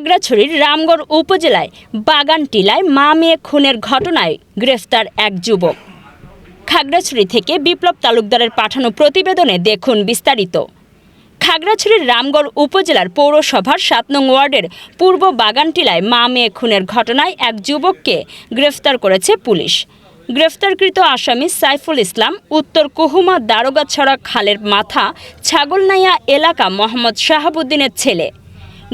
খাগড়াছড়ির রামগড় উপজেলায় বাগান টিলায় মা মেয়ে খুনের ঘটনায় গ্রেফতার এক যুবক। খাগড়াছড়ি থেকে বিপ্লব তালুকদারের পাঠানো প্রতিবেদনে দেখুন বিস্তারিত। খাগড়াছড়ির রামগড় উপজেলার পৌরসভার সাত নং ওয়ার্ডের পূর্ব বাগানটিলায় মা মেয়ে খুনের ঘটনায় এক যুবককে গ্রেফতার করেছে পুলিশ। গ্রেফতারকৃত আসামি সাইফুল ইসলাম, উত্তর কুহুমা দারোগাছড়া খালের মাথা, ছাগলনাইয়া এলাকা মোহাম্মদ শাহাবুদ্দিনের ছেলে।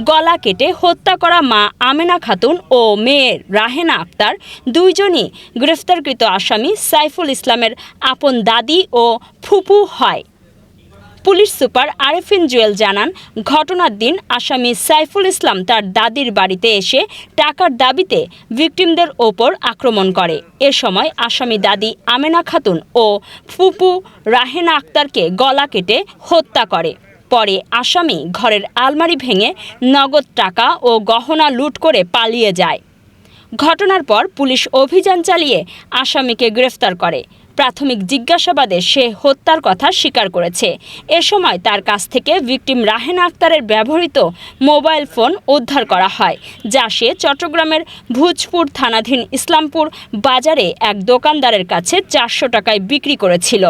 গলা কেটে হত্যা করা মা আমেনা খাতুন ও মেয়ে রাহেনা আক্তার, দুইজনই গ্রেফতারকৃত আসামি সাইফুল ইসলামের আপন দাদি ও ফুপু হয়। পুলিশ সুপার আরেফিন জুয়েল জানান, ঘটনার দিন আসামি সাইফুল ইসলাম তার দাদির বাড়িতে এসে টাকার দাবিতে ভিকটিমদের ওপর আক্রমণ করে। এ সময় আসামি দাদি আমেনা খাতুন ও ফুপু রাহেনা আক্তারকে গলা কেটে হত্যা করে। পরে আসামি ঘরের আলমারি ভেঙে নগদ টাকা ও গহনা লুট করে পালিয়ে যায়। ঘটনার পর পুলিশ অভিযান চালিয়ে আসামিকে গ্রেফতার করে। প্রাথমিক জিজ্ঞাসাবাদে সে হত্যার কথা স্বীকার করেছে। এ সময় তার কাছ থেকে ভিকটিম রাহেনা আক্তারের ব্যবহৃত মোবাইল ফোন উদ্ধার করা হয়, যা সে চট্টগ্রামের ভুজপুর থানাধীন ইসলামপুর বাজারে এক দোকানদারের কাছে চারশো টাকায় বিক্রি করেছিল।